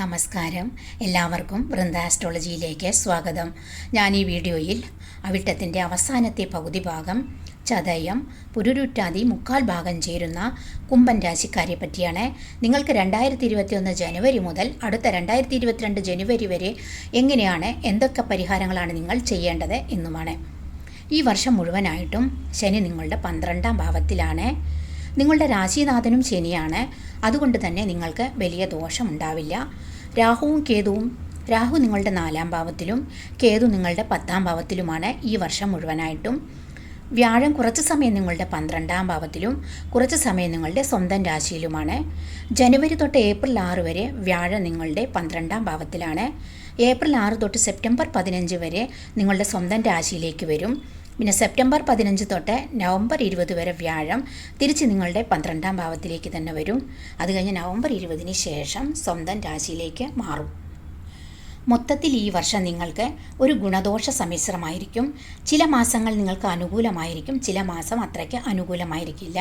നമസ്കാരം. എല്ലാവർക്കും വൃന്ദ ആസ്ട്രോളജിയിലേക്ക് സ്വാഗതം. ഞാൻ ഈ വീഡിയോയിൽ അവിട്ടത്തിന്റെ അവസാനത്തെ പകുതി ഭാഗം ചതയം പുരുരുറ്റാതി മുക്കാൽ ഭാഗം ചേരുന്ന കുംഭൻ രാശിക്കാരെ പറ്റിയാണ്. നിങ്ങൾക്ക് രണ്ടായിരത്തി ഇരുപത്തിയൊന്ന് ജനുവരി മുതൽ അടുത്ത രണ്ടായിരത്തി ഇരുപത്തിരണ്ട് ജനുവരി വരെ എങ്ങനെയാണ് എന്തൊക്കെ പരിഹാരങ്ങളാണ് നിങ്ങൾ ചെയ്യേണ്ടത് എന്നുമാണ്. ഈ വർഷം മുഴുവനായിട്ടും ശനി നിങ്ങളുടെ പന്ത്രണ്ടാം ഭാവത്തിലാണ്. നിങ്ങളുടെ രാശിനാഥനും ശനിയാണ്. അതുകൊണ്ട് തന്നെ നിങ്ങൾക്ക് വലിയ ദോഷം ഉണ്ടാവില്ല. രാഹുവും കേതുവും രാഹു നിങ്ങളുടെ നാലാം ഭാവത്തിലും കേതു നിങ്ങളുടെ പത്താം ഭാവത്തിലുമാണ് ഈ വർഷം മുഴുവനായിട്ടും. വ്യാഴം കുറച്ച് സമയം നിങ്ങളുടെ പന്ത്രണ്ടാം ഭാവത്തിലും കുറച്ച് സമയം നിങ്ങളുടെ സ്വന്തം രാശിയിലുമാണ്. ജനുവരി തൊട്ട് ഏപ്രിൽ ആറ് വരെ വ്യാഴം നിങ്ങളുടെ പന്ത്രണ്ടാം ഭാവത്തിലാണ്. ഏപ്രിൽ ആറ് തൊട്ട് സെപ്റ്റംബർ പതിനഞ്ച് വരെ നിങ്ങളുടെ സ്വന്തം രാശിയിലേക്ക് വരും. പിന്നെ സെപ്റ്റംബർ പതിനഞ്ച് തൊട്ട് നവംബർ ഇരുപത് വരെ വ്യാഴം തിരിച്ച് നിങ്ങളുടെ പന്ത്രണ്ടാം ഭാവത്തിലേക്ക് തന്നെ വരും. അത് കഴിഞ്ഞ് നവംബർ ഇരുപതിന് ശേഷം സ്വന്തം രാശിയിലേക്ക് മാറും. മൊത്തത്തിൽ ഈ വർഷം നിങ്ങൾക്ക് ഒരു ഗുണദോഷ സമ്മിശ്രമായിരിക്കും. ചില മാസങ്ങൾ നിങ്ങൾക്ക് അനുകൂലമായിരിക്കും. ചില മാസം അത്രയ്ക്ക് അനുകൂലമായിരിക്കില്ല.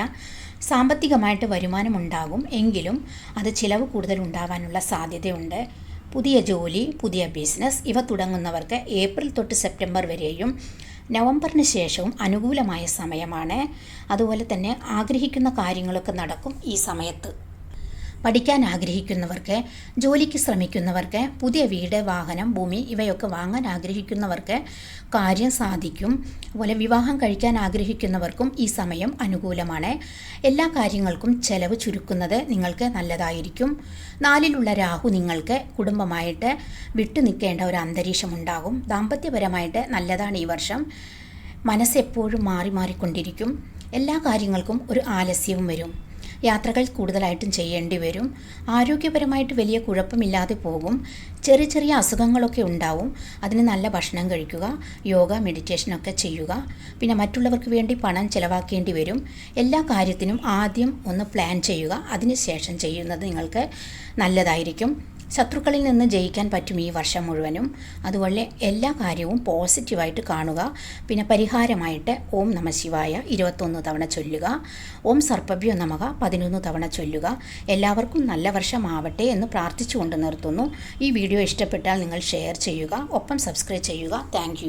സാമ്പത്തികമായിട്ട് വരുമാനം ഉണ്ടാകും. എങ്കിലും അത് ചിലവ് കൂടുതൽ ഉണ്ടാവാനുള്ള സാധ്യതയുണ്ട്. പുതിയ ജോലി പുതിയ ബിസിനസ് ഇവ തുടങ്ങുന്നവർക്ക് ഏപ്രിൽ തൊട്ട് സെപ്റ്റംബർ വരെയും നവംബറിന് ശേഷവും അനുകൂലമായ സമയമാണ്. അതുപോലെ തന്നെ ആഗ്രഹിക്കുന്ന കാര്യങ്ങളൊക്കെ നടക്കും ഈ സമയത്ത്. പഠിക്കാൻ ആഗ്രഹിക്കുന്നവർക്ക് ജോലിക്ക് ശ്രമിക്കുന്നവർക്ക് പുതിയ വീട് വാഹനം ഭൂമി ഇവയൊക്കെ വാങ്ങാൻ ആഗ്രഹിക്കുന്നവർക്ക് കാര്യം സാധിക്കും. അതുപോലെ വിവാഹം കഴിക്കാൻ ആഗ്രഹിക്കുന്നവർക്കും ഈ സമയം അനുകൂലമാണ്. എല്ലാ കാര്യങ്ങൾക്കും ചെലവ് ചുരുക്കുന്നത് നിങ്ങൾക്ക് നല്ലതായിരിക്കും. നാലിലുള്ള രാഹു നിങ്ങൾക്ക് കുടുംബമായിട്ട് വിട്ടു നിൽക്കേണ്ട ഒരു അന്തരീക്ഷം ഉണ്ടാകും. ദാമ്പത്യപരമായിട്ട് നല്ലതാണ് ഈ വർഷം. മനസ്സെപ്പോഴും മാറി മാറിക്കൊണ്ടിരിക്കും. എല്ലാ കാര്യങ്ങൾക്കും ഒരു ആലസ്യവും വരും. യാത്രകൾ കൂടുതലായിട്ടും ചെയ്യേണ്ടി വരും. ആരോഗ്യപരമായിട്ട് വലിയ കുഴപ്പമില്ലാതെ പോകും. ചെറിയ ചെറിയ അസുഖങ്ങളൊക്കെ ഉണ്ടാവും. അതിന് നല്ല ഭക്ഷണം കഴിക്കുക യോഗ മെഡിറ്റേഷനൊക്കെ ചെയ്യുക. പിന്നെ മറ്റുള്ളവർക്ക് വേണ്ടി പണം ചിലവാക്കേണ്ടി വരും. എല്ലാ കാര്യത്തിനും ആദ്യം ഒന്ന് പ്ലാൻ ചെയ്യുക. അതിനുശേഷം ചെയ്യുന്നത് നിങ്ങൾക്ക് നല്ലതായിരിക്കും. ശത്രുക്കളിൽ നിന്ന് ജയിക്കാൻ പറ്റും ഈ വർഷം മുഴുവനും. അതുപോലെ എല്ലാ കാര്യവും പോസിറ്റീവായിട്ട് കാണുക. പിന്നെ പരിഹാരമായിട്ട് ഓം നമ ശിവായ ഇരുപത്തൊന്ന് തവണ ചൊല്ലുക. ഓം സർപ്പഭ്യോ നമക പതിനൊന്ന് തവണ ചൊല്ലുക. എല്ലാവർക്കും നല്ല വർഷമാവട്ടെ എന്ന് പ്രാർത്ഥിച്ചുകൊണ്ട് നിർത്തുന്നു. ഈ വീഡിയോ ഇഷ്ടപ്പെട്ടാൽ നിങ്ങൾ ഷെയർ ചെയ്യുക. ഒപ്പം സബ്സ്ക്രൈബ് ചെയ്യുക. താങ്ക്